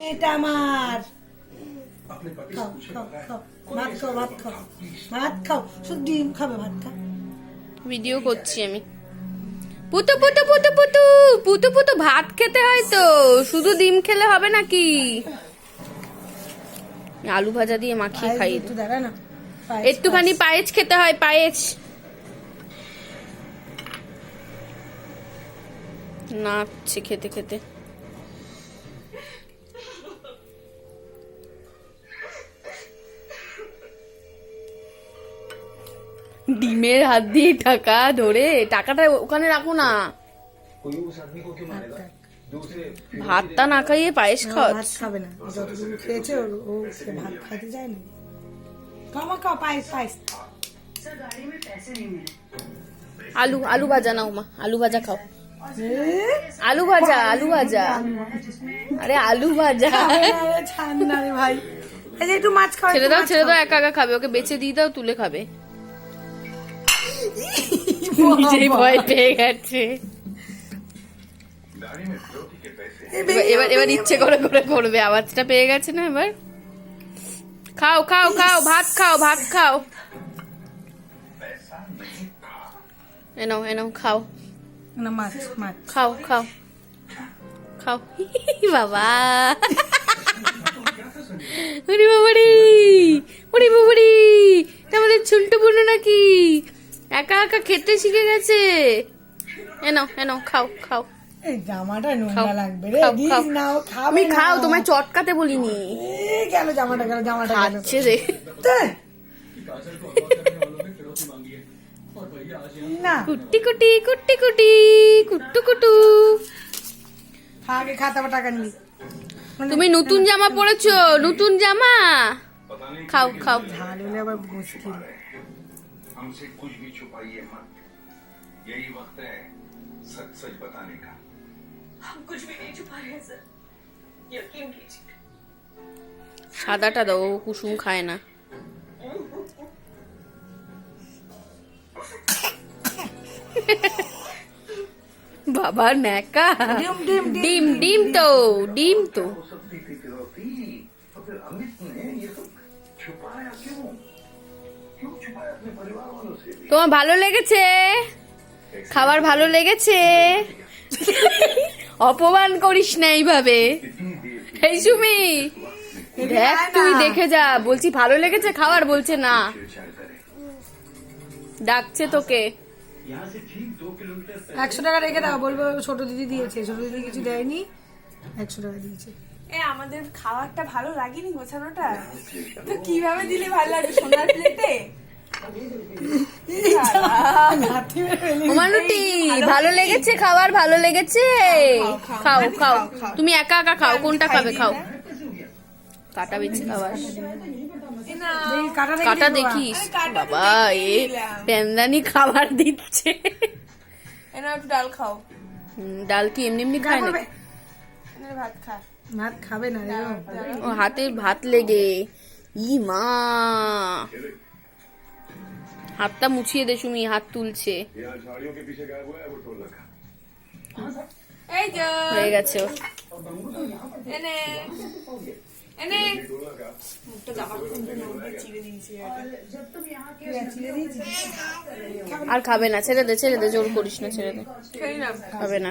এটা আমার। ভিডিও করছি আমি। পুতু পুতু পুতু পুতু পুতু পুতু ভাত খেতে হয় তো। শুধু ডিম খেলে হবে নাকি? আলু ভাজা দিয়ে মাখিয়ে খাই একটু দাঁড়া না। একটুখানি পায়েস খেতে হয় পায়েস। নাচছে খেতে খেতে। ডিমের হাত দিয়ে টাকা ধরে টাকাটা ওখানে রাখো না। ভাতটা না খাইয়ে পায়েস খাওয়া ভাত খাবে না। যতদিন খেয়েছে ও ভাত খাইতে যায় না খাওয়া খাওয়া পায়েস পায়েস। আলু আলু ভাজা নাও মা আলু ভাজা খাও। আলু ভাজা আলু ভাজা। আরে আলু ভাজা। ভাই। ছেলে দাও ছেলে দাও একা একা খাবে। ওকে বেছে দিয়ে দাও তুলে খাবে। নিজেই ভয় পেয়ে গেছে। এবার এবার ইচ্ছে করে করে করবে। আওয়াজটা পেয়ে গেছে না এবার? খাও খাও খাও ভাত খাও ভাত খাও। এনো এনো খাও। না মাছ মাছ। খাও খাও। খাও। বাবা। উড়ি বাবাড়ি উড়ি বাবাড়ি আমাদের ছুলটু বুনো নাকি? একা একা খেতে শিখে গেছে। এনো এনো খাও খাও। জামাটা নোংরা লাগবে রে। দিস না আমি খাও তোমায় চটকাতে বলিনি। গেল জামাটা গেল জামাটা গেল। রে। না। কুটি কুটি কুটি কুটি কুট্টু কুটু। আগে খাতা টাকা নিবি। মানে তুমি নতুন জামা পরেছো নতুন জামা? খাও খাও। ভালো আবার हमसे कुछ भी छुपाइए मत यही वक्त है सच सच बताने का हम कुछ भी नहीं छुपा रहे हैं सर यकीन कीजिए সাদাটা দাও ও কুসুম খায় না বাবা ন্যাকা ডিম ডিম ডিম ডিম ডিম তো ডিম তো हो सकती थी फिरौती तो फिर अमित ने ये सब छुपाया क्यों তোমার ভালো লেগেছে? খাবার ভালো লেগেছে? অপমান করিস না এইভাবে। এই সুমি, দেখ তুই দেখে যা। বলছি ভালো লেগেছে খাবার, বলছে না। ডাকছে তোকে। একশো টাকা রেখে দাও, বলব ছোট দিদি দিয়েছে। ছোট দিদি কিছু দেয়নি, একশো টাকা দিয়েছে। এ আমাদের খাবারটা ভালো লাগেনি গোছানোটা? তো কীভাবে দিলে ভালো লাগবে? সোনার প্লেটে ভালো লেগেছে খাবার ভালো লেগেছে? খাও খাও তুমি একা একা খাও কোনটা খাবে? খাও। কাটা বেছে খাবার। কাটা। দেখিস বাবা এ প্যান্দানি খাবার দিচ্ছে। এনা ডাল খাও। ডাল কি এমনি এমনি খায় না ভাত খা। ভাত খাবে না রে ও। হাতে ভাত লেগে। ই মা। হাতটা মুছিয়ে দে সুমি হাত তুলছে। হয়ে গেছে এনে এনে। আর খাবে না ছেড়ে দে ছেড়ে দে জোর করিস না ছেড়ে দে। খাবে না।